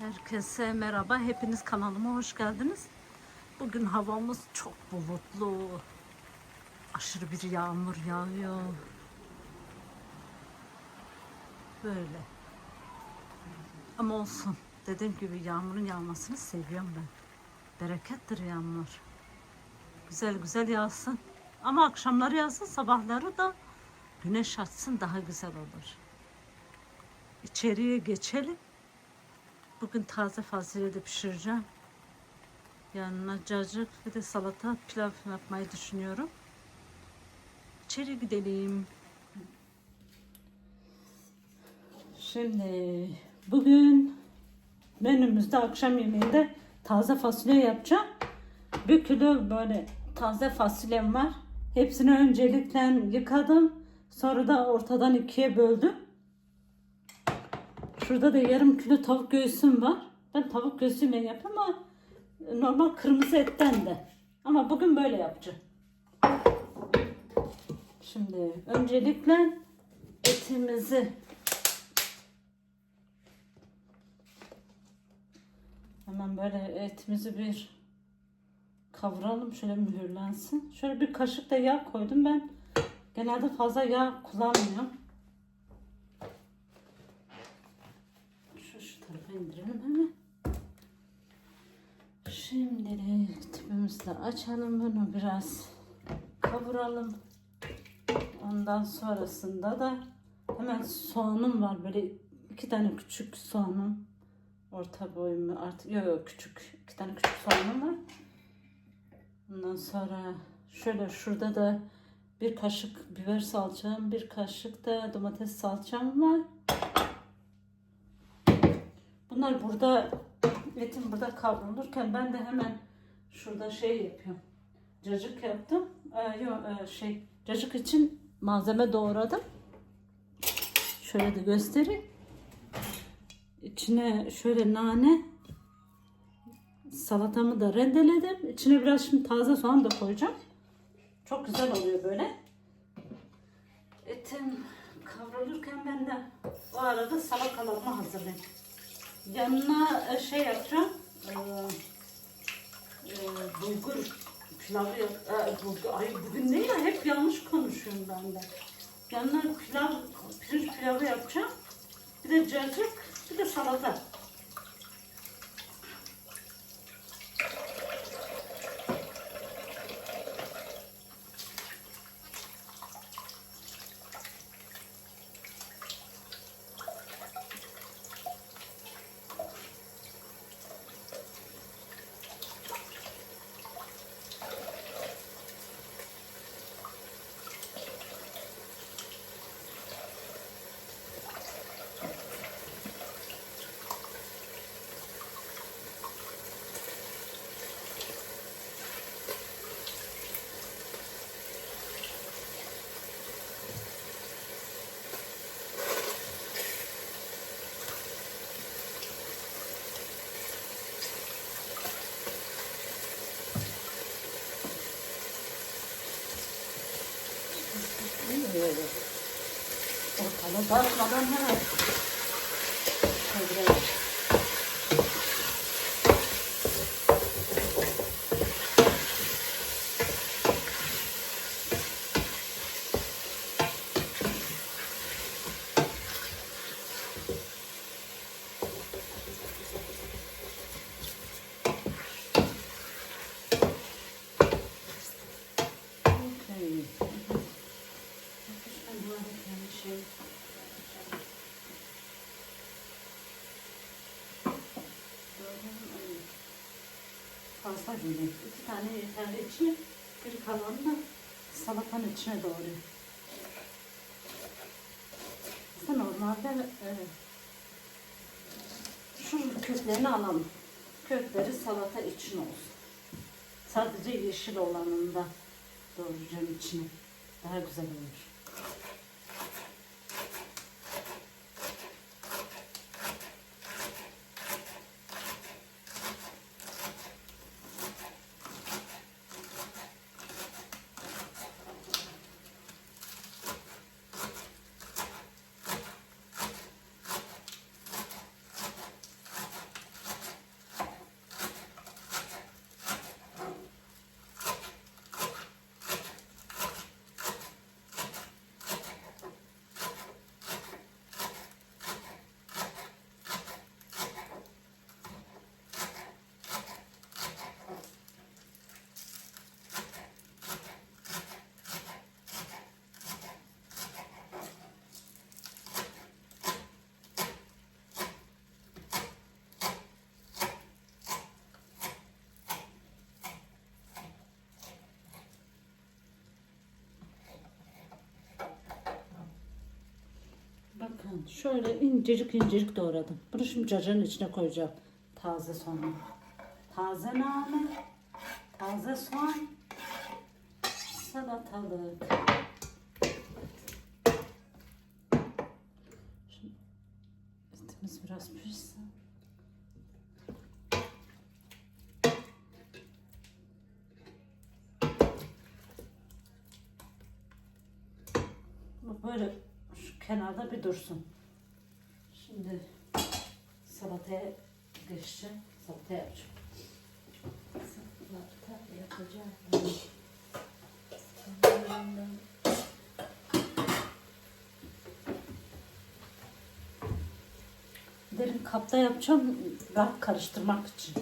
Herkese merhaba. Hepiniz kanalıma hoş geldiniz. Bugün havamız çok bulutlu. Aşırı bir yağmur yağıyor. Böyle. Ama olsun. Dediğim gibi yağmurun yağmasını seviyorum ben. Berekettir yağmur. Güzel güzel yağsın. Ama akşamları yağsın, sabahları da güneş açsın daha güzel olur. İçeriye geçelim. Bugün taze fasulye de pişireceğim. Yanına cacık ve de salata pilav yapmayı düşünüyorum. İçeri gidelim. Şimdi bugün menümüzde akşam yemeğinde taze fasulye yapacağım. Bir kilo böyle taze fasulyem var. Hepsini öncelikle yıkadım. Sonra da ortadan ikiye böldüm. Şurada da yarım kilo tavuk göğsüm var. Ben tavuk göğsüyle yapıyorum ama normal kırmızı etten de. Ama bugün böyle yapacağım. Şimdi öncelikle etimizi hemen böyle etimizi bir kavuralım şöyle mühürlensin. Şöyle bir kaşık da yağ koydum ben. Genelde fazla yağ kullanmıyorum. Şu, şu tarafa indirelim hemen. Şimdilik tüpümüzü açalım bunu biraz kavuralım. Ondan sonrasında da hemen soğanım var böyle iki tane küçük soğanım. Orta boy mu artık yok yok küçük iki tane küçük soğanım var. Ondan sonra şöyle şurada da bir kaşık biber salçam, bir kaşık da domates salçam var. Bunlar burada etim burada kavrulurken ben de hemen şurada şey yapıyorum. Cacık yaptım. Ee, yok e, şey cacık için malzeme doğradım. Şöyle de göstereyim. İçine şöyle nane salatamı da rendeledim. İçine biraz şimdi taze soğan da koyacağım. Çok güzel oluyor böyle. Etim kavrulurken ben de o arada salatalarımı hazırlayayım. Yanına e, şey yapacağım. E, e, bulgur pilavı yap. Bulgur, ay bugün ne ya hep yanlış konuşuyorum ben de. Yanına pilav, pirinç pilavı yapacağım. Bir de cacık, bir de salata. 对对。我可能咱老张天了，看不了。Şey... Fazla değil. İki tane yeterli içine, bir kalanı da salatanın içine doğruyor. İşte normalde e, şu köklerini alalım. Kökleri salata için olsun. Sadece yeşil olanını da doğrayacağım içine. Daha güzel olur. Şöyle incecik incecik doğradım. Bunu şimdi cacığın içine koyacağım. Taze soğan. Taze nane. Taze soğan. Salatalık. Şimdi etimiz biraz pişsin. Böyle kenarda bir dursun. Şimdi salataya geçeceğim. Salata yapacağım. Salata yapacağım. Derin kapta yapacağım rahat karıştırmak için.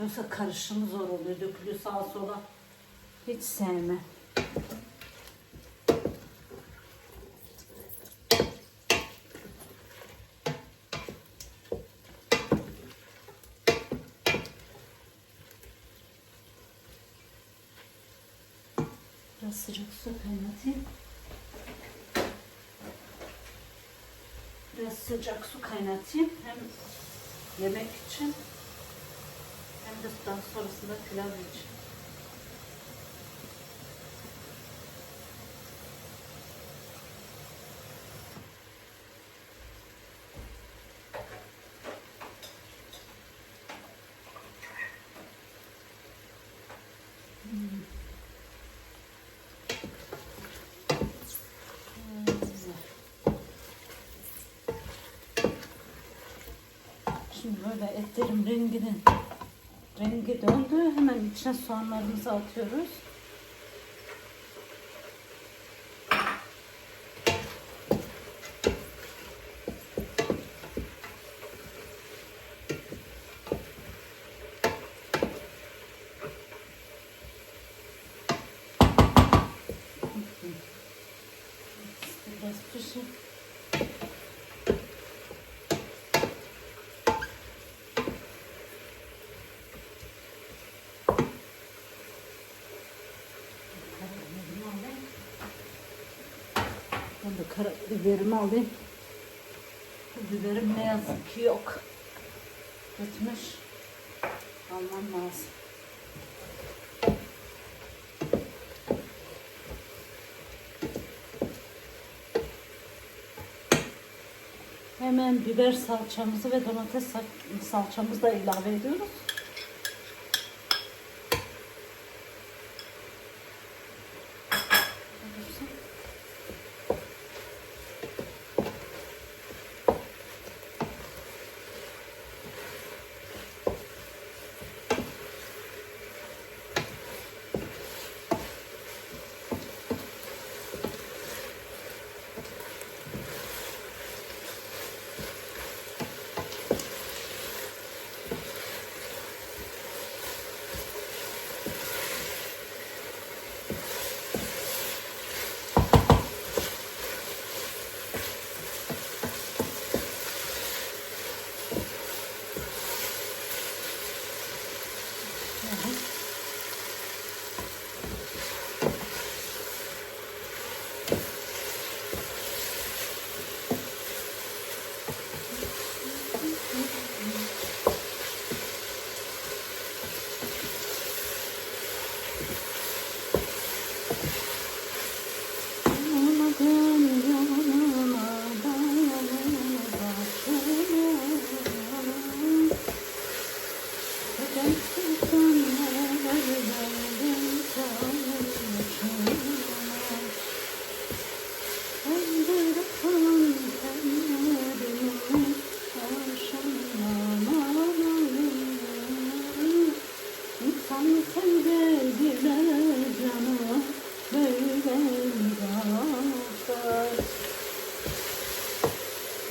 Yoksa karışımı zor oluyor. Dökülüyor sağa sola. Hiç sevmem. Biraz sıcak su kaynatayım. Biraz sıcak su kaynatayım. Hem yemek için hem de daha sonrasında pilav için. Şimdi böyle etlerim rengini rengi döndü. Hemen içine soğanlarımızı atıyoruz. Biraz pişir. Karabiberimi alayım. Ben de karabiberimi alayım. Biberim ne yazık ki yok. Gitmiş. Almam lazım. Hemen biber salçamızı ve domates sal- salçamızı da ilave ediyoruz. Mm-hmm.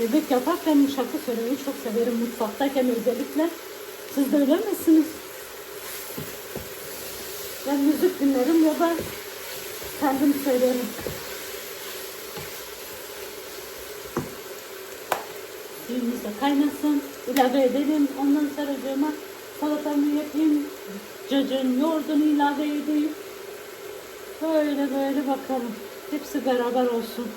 Yemek yaparken şarkı söylemeyi çok severim mutfaktayken özellikle. Siz de öyle misiniz? Ben müzik dinlerim ya da kendim söylerim. Suyumuz da kaynasın. ilave edelim. Ondan sonra cığıma salatamı yapayım. Cacığın yoğurdunu ilave edeyim. Böyle böyle bakalım. Hepsi beraber olsun.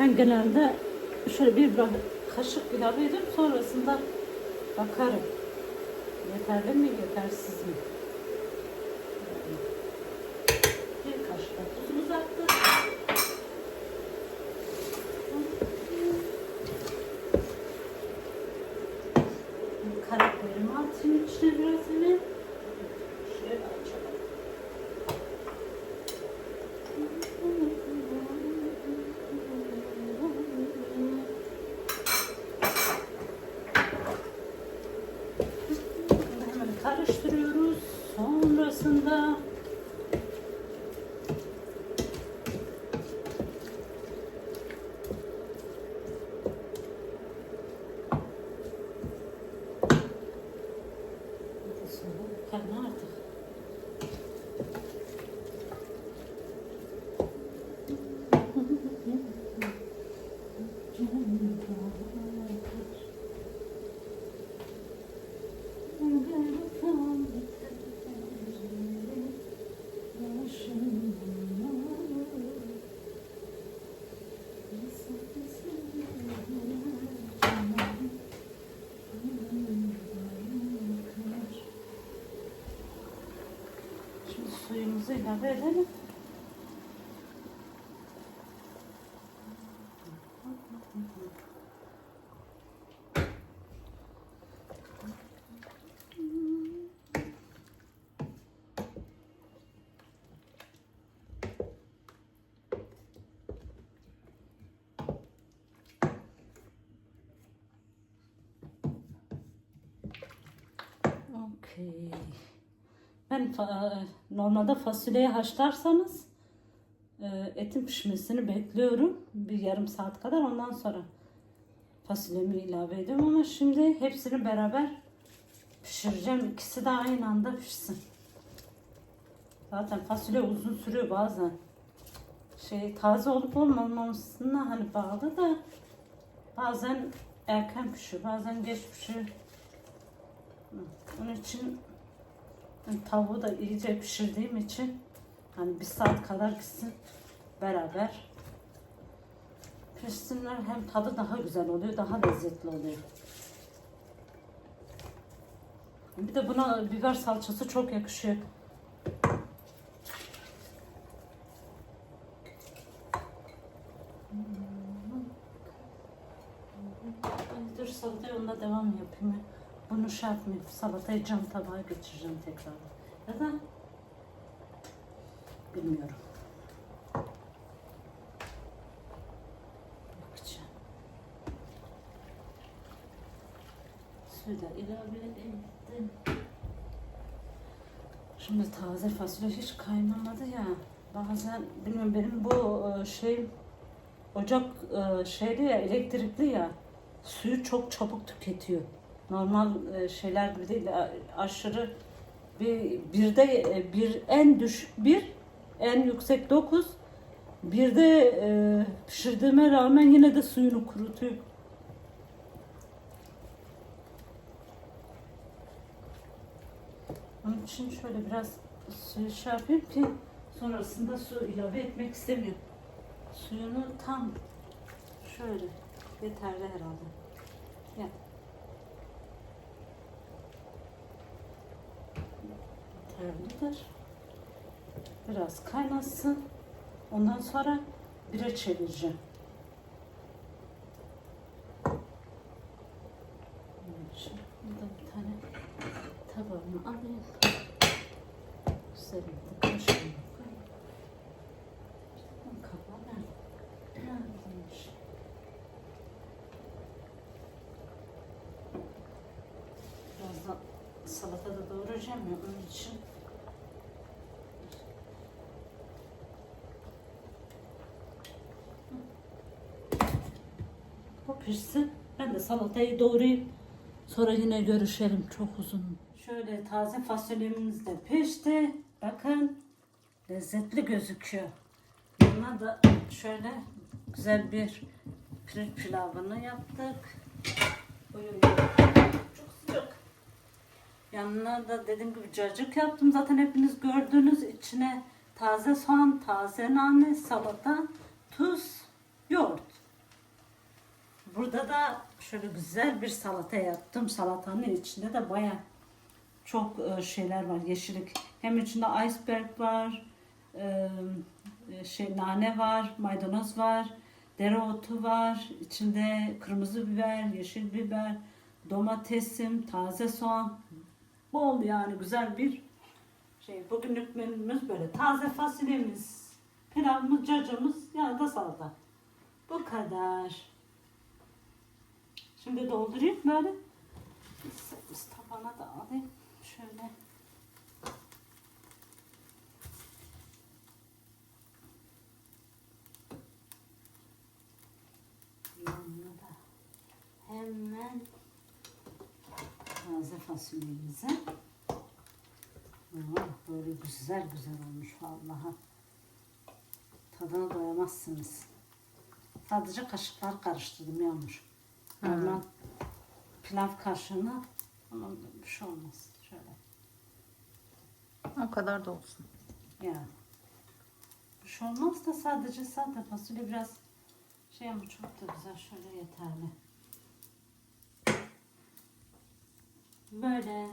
Ben genelde şöyle bir kaşık ilave edip sonrasında bakarım. Yeterli mi, yetersiz mi? Suyumuzu ilave edelim. Okey. Ben fa- normalde fasulyeyi haşlarsanız e, etin pişmesini bekliyorum. Bir yarım saat kadar ondan sonra fasulyemi ilave ediyorum ama şimdi hepsini beraber pişireceğim. İkisi de aynı anda pişsin. Zaten fasulye uzun sürüyor bazen. Şey taze olup olmamasına hani bağlı da bazen erken pişiyor, bazen geç pişiyor. Onun için yani tavuğu da iyice pişirdiğim için hani bir saat kadar gitsin beraber pişsinler hem tadı daha güzel oluyor daha lezzetli oluyor. Bir de buna biber salçası çok yakışıyor. Ay, Dur salata yoluna devam yapayım. Bunu şey yapmayayım. Salatayı cam tabağa geçireceğim tekrar. Ya da bilmiyorum. Bakacağım. Suyu da ilave edeyim. Şimdi taze fasulye hiç kaynamadı ya. Bazen bilmiyorum benim bu şey ocak e, şeyli ya elektrikli ya suyu çok çabuk tüketiyor. Normal e, şeyler gibi değil aşırı bir birde e, bir en düşük bir en yüksek 9 bir de e, pişirdiğime rağmen yine de suyunu kurutuyor. Onun için şöyle biraz suyu şey yapayım ki sonrasında su ilave etmek istemiyorum. Suyunu tam şöyle yeterli herhalde. Ya. Yeterlidir. Biraz kaynasın. Ondan sonra bire çevireceğim. Burada bir tane tabağımı alayım. Üzerine de kaşığımı koyayım. Kabağı nerede? Neredeymiş? Birazdan salata da doğrayacağım ya onun için. O pişsin. Ben de salatayı doğrayayım. Sonra yine görüşelim. Çok uzun. Şöyle taze fasulyemiz de pişti. Bakın lezzetli gözüküyor. Yanına da şöyle güzel bir pirinç pilavını yaptık. Oy. Çok sıcak. Yanına da dediğim gibi cacık yaptım. Zaten hepiniz gördünüz. İçine taze soğan, taze nane, salata, tuz, yoğurt. Burada da şöyle güzel bir salata yaptım. Salatanın içinde de baya çok e, şeyler var. Yeşillik. Hem içinde iceberg var, e, e, şey nane var, maydanoz var, dereotu var. içinde kırmızı biber, yeşil biber, domatesim, taze soğan. Bol yani güzel bir şey. Bugünlük menümüz böyle. Taze fasulyemiz, pilavımız, cacığımız, ya da salata. Bu kadar. Şimdi doldurayım böyle. Tabağına da alayım. Şöyle. Yanına da hemen taze fasulyemizi. Oh, böyle güzel güzel olmuş vallahi. Tadına doyamazsınız. Sadece kaşıklar karıştırdım Yağmur. Normal pilav kaşığına ama bir şey olmaz. Şöyle. O kadar da olsun. Yani. Bir şey olmaz da sadece sade fasulye biraz şey ama çok da güzel şöyle yeterli. Böyle.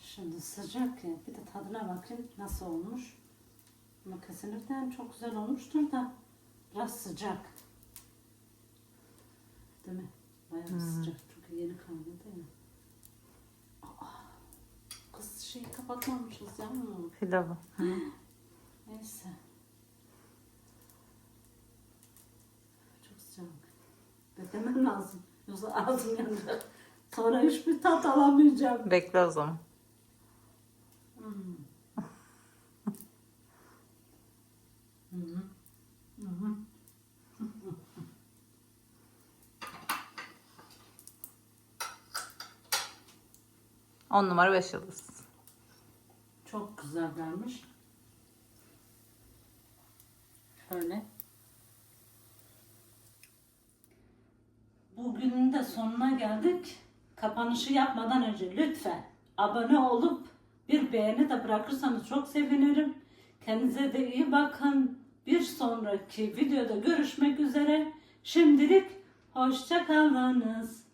Şimdi sıcak ya. Bir de tadına bakayım nasıl olmuş. Ama kesinlikle çok güzel olmuştur da biraz sıcak. Değil mi? Bayağı bir sıcak. Çünkü yeni kaynadı ya. Aa, kız şeyi kapatmamışız ya. Pilavı. Neyse. Çok sıcak. Beklemem lazım. Yoksa ağzım yanacak. Sonra hiçbir tat alamayacağım. Bekle o zaman. Hmm. 10 numara 5 yıldız. Çok güzel gelmiş. Şöyle. Bugünün de sonuna geldik. Kapanışı yapmadan önce lütfen abone olup bir beğeni de bırakırsanız çok sevinirim. Kendinize de iyi bakın. Bir sonraki videoda görüşmek üzere. Şimdilik hoşça kalınız.